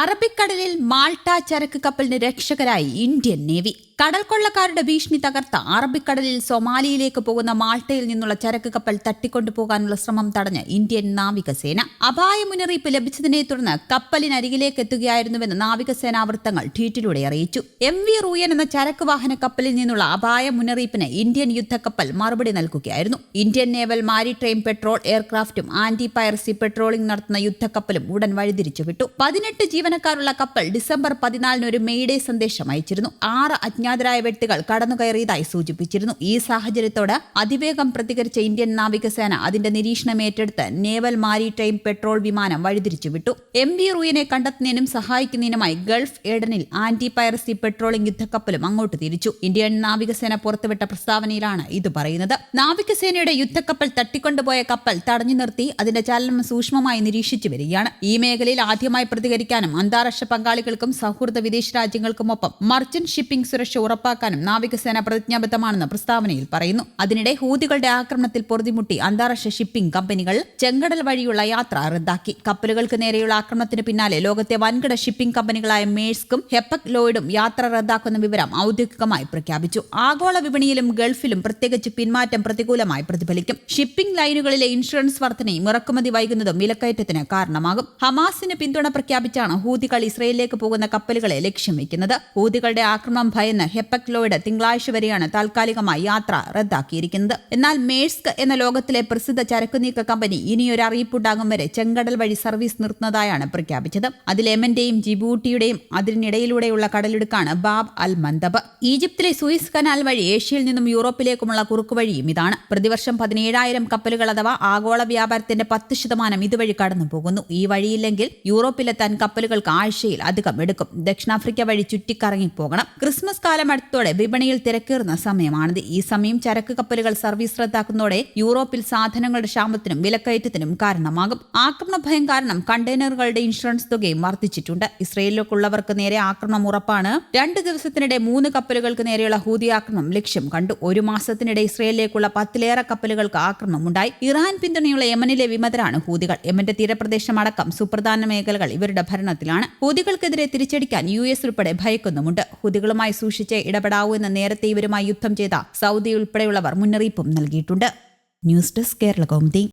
അറബിക്കടലിൽ മാൾട്ട ചരക്ക് കപ്പലിന് രക്ഷകരായി ഇന്ത്യൻ നേവി. കടൽ കൊള്ളക്കാരുടെ ഭീഷണി തകർത്ത് അറബിക്കടലിൽ സൊമാലിയിലേക്ക് പോകുന്ന മാൾട്ടയിൽ നിന്നുള്ള ചരക്ക് കപ്പൽ തട്ടിക്കൊണ്ടുപോകാനുള്ള ശ്രമം തടഞ്ഞ് ഇന്ത്യൻ നാവികസേന. അപായ മുന്നറിയിപ്പ് ലഭിച്ചതിനെ തുടർന്ന് കപ്പലിനരികിലേക്ക് എത്തുകയായിരുന്നുവെന്ന് നാവികസേനാ വൃത്തങ്ങൾ ട്വീറ്റിലൂടെ അറിയിച്ചു. എം വി റൂയൻ എന്ന ചരക്ക് വാഹന കപ്പലിൽ നിന്നുള്ള അപായ മുന്നറിയിപ്പിന് ഇന്ത്യൻ യുദ്ധക്കപ്പൽ മറുപടി നൽകുകയായിരുന്നു. ഇന്ത്യൻ നേവൽ മാരിടൈം പെട്രോൾ എയർക്രാഫ്റ്റും ആന്റി പൈറസി പെട്രോളിംഗ് നടത്തുന്ന യുദ്ധക്കപ്പലും ഉടൻ വഴിതിരിച്ചു വിട്ടു പതിനെട്ട് ജീവനക്കാരുള്ള കപ്പൽ ഡിസംബർ പതിനാലിന് ഒരു മെയ്ഡേ സന്ദേശം അയച്ചിരുന്നു. ആറ് അജ്ഞാതരായ വ്യക്തികൾ കടന്നുകയറിയതായി സൂചിപ്പിച്ചിരുന്നു. ഈ സാഹചര്യത്തോട് അതിവേഗം പ്രതികരിച്ച ഇന്ത്യൻ നാവികസേന അതിന്റെ നിരീക്ഷണം ഏറ്റെടുത്ത് നേവൽ മാരിടൈം പെട്രോൾ വിമാനം വഴിതിരിച്ചുവിട്ടു എം വി റൂയിനെ കണ്ടെത്തുന്നതിനും സഹായിക്കുന്നതിനുമായി ഗൾഫ് ഏഡനിൽ ആന്റി പൈറസി പെട്രോളിംഗ് യുദ്ധക്കപ്പലും അങ്ങോട്ട് തിരിച്ചു. ഇന്ത്യൻ നാവികസേന പുറത്തുവിട്ട പ്രസ്താവനയിലാണ് ഇത് പറയുന്നത്. നാവികസേനയുടെ യുദ്ധക്കപ്പൽ തട്ടിക്കൊണ്ടുപോയ കപ്പൽ തടഞ്ഞു നിർത്തി അതിന്റെ ചലനം സൂക്ഷ്മമായി നിരീക്ഷിച്ചു വരികയാണ്. ഈ മേഖലയിൽ ആദ്യമായി പ്രതികരിക്കാനും അന്താരാഷ്ട്ര പങ്കാളികൾക്കും സൗഹൃദ വിദേശ രാജ്യങ്ങൾക്കുമൊപ്പം മർച്ചന്റ് ഷിപ്പിംഗ് സുരക്ഷ ഉറപ്പാക്കാനും നാവികസേന പ്രതിജ്ഞാബദ്ധമാണെന്ന് പ്രസ്താവനയിൽ പറയുന്നു. അതിനിടെ ഹൂതികളുടെ ആക്രമണത്തിൽ പൊറുതിമുട്ടി അന്താരാഷ്ട്ര ഷിപ്പിംഗ് കമ്പനികൾ ചെങ്കടൽ വഴിയുള്ള യാത്ര റദ്ദാക്കി. കപ്പലുകൾക്ക് നേരെയുള്ള ആക്രമണത്തിന് പിന്നാലെ ലോകത്തെ വൻകിട ഷിപ്പിംഗ് കമ്പനികളായ മേഴ്സ്കും ഹെപ്പക് ലോയിഡും യാത്ര റദ്ദാക്കുന്ന വിവരം ഔദ്യോഗികമായി പ്രഖ്യാപിച്ചു. ആഗോള വിപണിയിലും ഗൾഫിലും പ്രത്യേകിച്ച് പിന്മാറ്റം പ്രതികൂലമായി പ്രതിഫലിക്കും. ഷിപ്പിംഗ് ലൈനുകളിലെ ഇൻഷുറൻസ് വർധനയും ഇറക്കുമതി വൈകുന്നതും വിലക്കയറ്റത്തിന് കാരണമാകും. ഹമാസിന് പിന്തുണ പ്രഖ്യാപിച്ചാണ് ഹൂതികൾ ഇസ്രയേലിലേക്ക് പോകുന്ന കപ്പലുകളെ ലക്ഷ്യം വയ്ക്കുന്നത്. ഹൂതികളുടെ ആക്രമണം ഭയന്ന് ഹെപ്പക് ലോയിഡ് തിങ്കളാഴ്ച വരെയാണ് താൽക്കാലികമായി യാത്ര റദ്ദാക്കിയിരിക്കുന്നത്. എന്നാൽ മേഴ്സ്ക് എന്ന ലോകത്തിലെ പ്രസിദ്ധ ചരക്കുനീക്ക കമ്പനി ഇനിയൊരു അറിയിപ്പുണ്ടാകും വരെ ചെങ്കടൽ വഴി സർവീസ് നിർത്തുന്നതായാണ് പ്രഖ്യാപിച്ചത്. അതിൽ യമന്റെയും ജിബൂട്ടിയുടെയും അതിനിടയിലൂടെയുള്ള കടലിടുക്കാണ് ബാബ് അൽ മന്ദബ് ഈജിപ്തിലെ സൂയിസ് കനാൽ വഴി ഏഷ്യയിൽ നിന്നും യൂറോപ്പിലേക്കുമുള്ള കുറുക്കുവഴിയും ഇതാണ്. പ്രതിവർഷം പതിനേഴായിരം കപ്പലുകൾ അഥവാ ആഗോള വ്യാപാരത്തിന്റെ പത്ത് ശതമാനം ഇതുവഴി കടന്നു പോകുന്നു ഈ വഴിയില്ലെങ്കിൽ യൂറോപ്പിലെത്താൻ കപ്പലുകൾക്ക് ആഴ്ചയിൽ അധികം എടുക്കും. ദക്ഷിണാഫ്രിക്ക വഴി ചുറ്റിക്കറങ്ങി പോകണം ക്രിസ്മസ് കാലം അടുത്തോടെ വിപണിയിൽ തിരക്കേറുന്ന സമയമാണിത്. ഈ സമയം ചരക്ക് കപ്പലുകൾ സർവീസ് റദ്ദാക്കുന്നതോടെ യൂറോപ്പിൽ സാധനങ്ങളുടെ ക്ഷാമത്തിനും വിലക്കയറ്റത്തിനും കാരണമാകും. ആക്രമണ ഭയം കാരണം കണ്ടെയ്നറുകളുടെ ഇൻഷുറൻസ് തുകയും വർദ്ധിച്ചിട്ടുണ്ട്. ഇസ്രയേലിലേക്കുള്ളവർക്ക് നേരെ ആക്രമണം ഉറപ്പാണ്. രണ്ട് ദിവസത്തിനിടെ മൂന്ന് കപ്പലുകൾക്ക് നേരെയുള്ള ഹൂതി ആക്രമണം ലക്ഷ്യം കണ്ടു. ഒരു മാസത്തിനിടെ ഇസ്രയേലിലേക്കുള്ള പത്തിലേറെ കപ്പലുകൾക്ക് ആക്രമണം ഉണ്ടായി ഇറാൻ പിന്തുണയുള്ള യമനിലെ വിമതരാണ് ഹൂതികൾ. യമന്റെ തീരപ്രദേശമടക്കം സുപ്രധാന മേഖലകൾ ഇവരുടെ ഭരണത്തിലാണ്. ഹൂതികൾക്കെതിരെ തിരിച്ചടിക്കാൻ യു എസ് ഉൾപ്പെടെ ഭയക്കുന്നുമുണ്ട്. ഹൂതികളുമായി സൂക്ഷിച്ച് ഇടപെടാവൂ എന്ന് നേരത്തെ ഇവരുമായി യുദ്ധം ചെയ്ത സൗദി ഉൾപ്പെടെയുള്ളവർ മുന്നറിയിപ്പും നൽകിയിട്ടുണ്ട്. News desk Kerala Kaumudi.